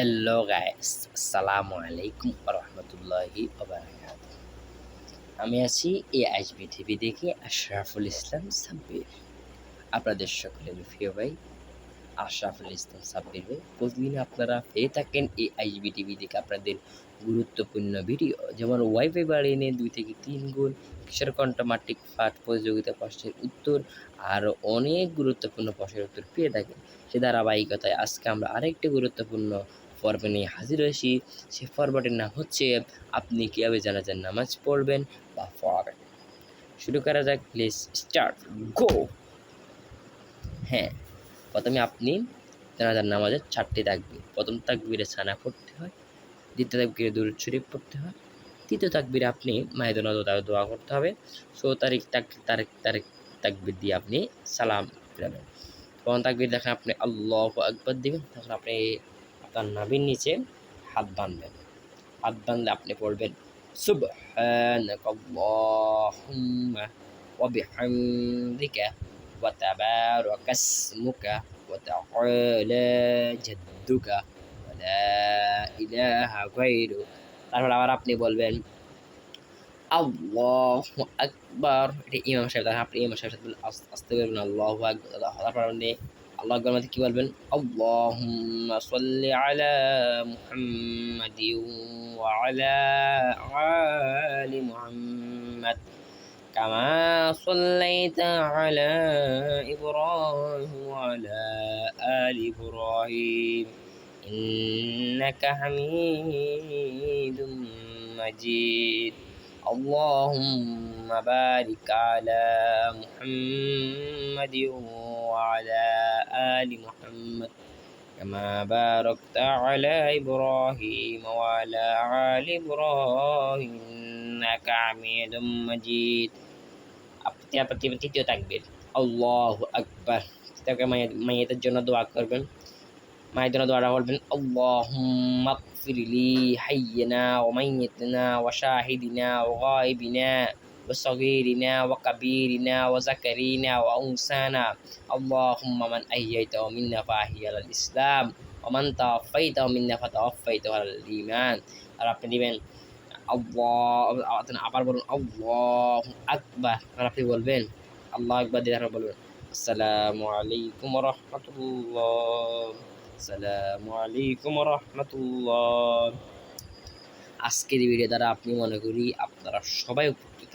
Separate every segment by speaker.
Speaker 1: Hello guys আসসালামু আলাইকুম রহমতুল্লাহি আমি আছি এ আইসবি টিভি দেখে আশরাফুল ইসলাম সাব্বির। আপনাদের সকলের প্রিয় ভাই, আশরাফুল ইসলাম সাব্বির ভাই, প্রতিদিন আপনারা পেয়ে থাকেন এই আইসবি টিভি দেখে আপনাদের গুরুত্বপূর্ণ ভিডিও। যেমন ওয়াইফাই বাড়িয়ে নিয়ে দুই থেকে তিন গুণ কিশোর মাট্রিক পাঠ প্রতিযোগিতা প্রশ্নের উত্তর আর অনেক গুরুত্বপূর্ণ প্রশ্নের উত্তর পেয়ে থাকেন। সে ধারাবাহিকতায় আজকে আমরা আরেকটি গুরুত্বপূর্ণ পর্বে নিয়ে হাজির হয়েছি। সে পর্বটির নাম হচ্ছে, আপনি কীভাবে জানাজার নামাজ পড়বেন বা পড়াবেন? শুরু করা যাক প্লিজ স্টার্ট গো হ্যাঁ প্রথমে আপনি জানাজার নামাজের চারটি তাকবির। প্রথম তাকবিরে ছানা পড়তে হয়, দ্বিতীয় তাকবিরে দূর শরীফ পড়তে হয়, তৃতীয় তাকবিরে আপনি মায়েদের দোয়া করতে হবে সো তারিখ তাক, তারিখ তারিখ তাকবির দিয়ে আপনি সালাম ফিরাবেন। তখন তাকবির দেখেন আপনি আল্লাহ আকবর দিবেন, তখন আপনি আপনার নাভির নিচে হাত বাঁধবেন হাত বাঁধলে আপনি পড়বেন سبحانك اللهم وبحمدك وتبارك اسمك وتعالى جدك ولا إله غيرك তারপর আবার আপনি বলবেন আল্লাহ আকবার এটা ইমাম সাহেব তারপর আপনি ইমাম সাহেব সাথে আসতে বলবেন আল্লাহ আকবর তারপর আপনি আল্লাহ আকবর মধ্যে কী বলবেন আল্লাহুম্মা সাল্লি আলা মুহাম্মাদি ওয়া আলা আলি মুহাম্মাদ كما صليت على إبراهيم وعلى آل إبراهيم إنك حميد مجيد اللهم بارك على محمد وعلى آل محمد كما باركت على إبراهيم وعلى آل إبراهيم إنك حميد مجيد তৃতীয় তাকবীর আল্লাহ আকবার তাকে মাইয়েদের জন্য দোয়া করবেন মায়ের জন্য দোয়াটা বলবেন আল্লাহুম্মা ফিরলি হাইয়িনা ওয়া মাইয়িতিনা ওয়া শাহিদিনা ওয়া গায়িবিনা وصغيرنا وكبيرنا وذكرنا وأنثانا اللهم من أحييته منا فأحيي على الإسلام ومن توفيته منا فتوفيته على الإيمان আর আপনি দিবেন আল্লাহ আবার বলুন আল্লাহ আকবার আর আপনি বলবেন আল্লাহ আকবার দিয়ে বলবেন আসসালামু আলাইকুম রহমতুল্লাহ আসসালামু আলাইকুম রহমতুল্লাহ। আজকের ভিডিও দ্বারা আপনি মনে করি আপনারা সবাই উপকৃত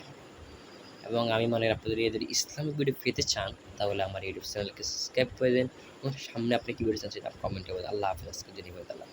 Speaker 1: এবং আমি মনে করি আপনাদের এদের ইসলামিক ভিডিও পেতে চান, তাহলে আমার ইউটিউব চ্যানেলকে সাবস্ক্রাইব করে দেন। এবং সামনে আপনি কী ভিডিও চান সেটা কমেন্টে বলেন আল্লাহ হাফিজ। আজকে জেনে আল্লাহ